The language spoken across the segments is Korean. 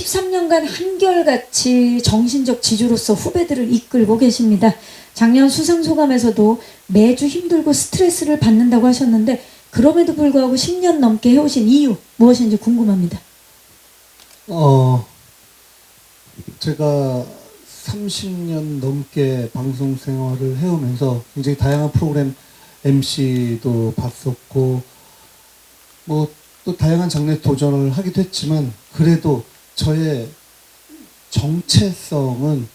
13년간 한결같이 정신적 지주로서 후배들을 이끌고 계십니다. 작년 수상 소감에서도 매주 힘들고 스트레스를 받는다고 하셨는데 그럼에도 불구하고 10년 넘게 해오신 이유 무엇인지 궁금합니다. 어, 제가 30년 넘게 방송 생활을 해오면서 굉장히 다양한 프로그램 MC도 봤었고, 뭐, 또 다양한 장르에 도전을 하기도 했지만, 그래도 저의 정체성은,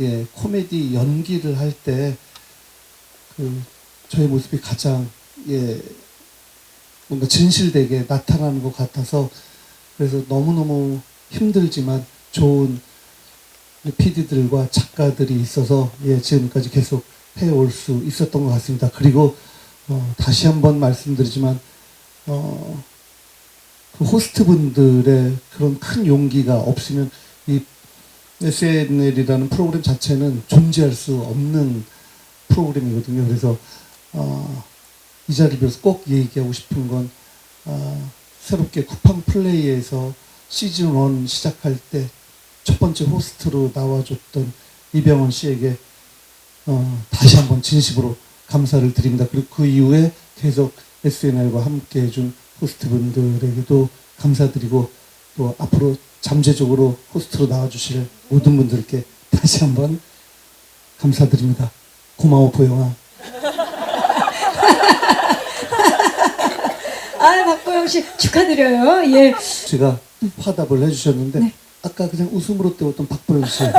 예, 코미디 연기를 할 때, 그, 저의 모습이 가장, 예, 뭔가 진실되게 나타나는 것 같아서, 그래서 너무너무 힘들지만 좋은 PD들과 작가들이 있어서 예, 지금까지 계속 해올 수 있었던 것 같습니다. 그리고 어, 다시 한번 말씀드리지만 어, 그 호스트분들의 그런 큰 용기가 없으면 이 SNL이라는 프로그램 자체는 존재할 수 없는 프로그램이거든요. 그래서 어, 이 자리를 빌어서 꼭 얘기하고 싶은 건 어, 새롭게 쿠팡 플레이에서 시즌 1 시작할 때 첫 번째 호스트로 나와줬던 이병헌 씨에게 어, 다시 한번 진심으로 감사를 드립니다. 그리고 그 이후에 계속 SNL과 함께 해준 호스트분들에게도 감사드리고 또 앞으로 잠재적으로 호스트로 나와주실 모든 분들께 다시 한번 감사드립니다. 고마워 보영아. 아 박보영 씨 축하드려요. 예. 제가 화답을 해주셨는데 네. 아까 그냥 웃음으로 때웠던 박보영 씨. 네.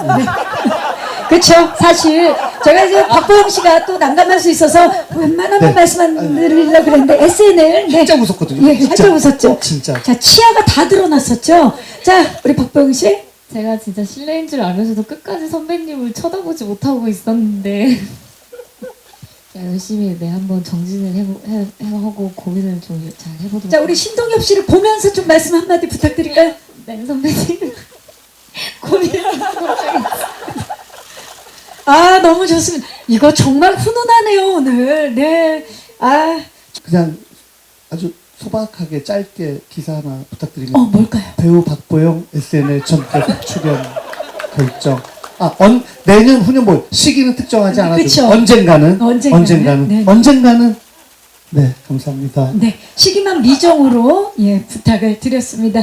그렇죠. 사실 제가 이제 박보영 씨가 또 난감할 수 있어서 웬만하면 네. 말씀 안 드리려고 그랬는데 SNL 네. 진짜 웃었거든요. 예, 살짝 웃었죠. 진짜. 자 치아가 다 드러났었죠. 자 우리 박보영 씨. 제가 진짜 실례인 줄 알면서도 끝까지 선배님을 쳐다보지 못하고 있었는데 열심히 네 한번 정진을 해보, 해, 해하고 고민을 좀 잘 해보도록 자 우리 신동엽 씨를 보면서 좀 말씀 한마디 부탁드릴까요? 네 선배님 고민하도록 하겠습니다 아 너무 좋습니다. 이거 정말 훈훈하네요 오늘. 네. 아, 그냥 아주 소박하게 짧게 기사 하나 부탁드립니다. 어 뭘까요? 배우 박보영 SNL 전격 출연 결정. 아, 언, 내년 후년볼 시기는 특정하지 않아도 그쵸. 언젠가는 언젠가는, 언젠가는 네. 언젠가는 네 감사합니다. 네 시기만 미정으로 예 부탁을 드렸습니다.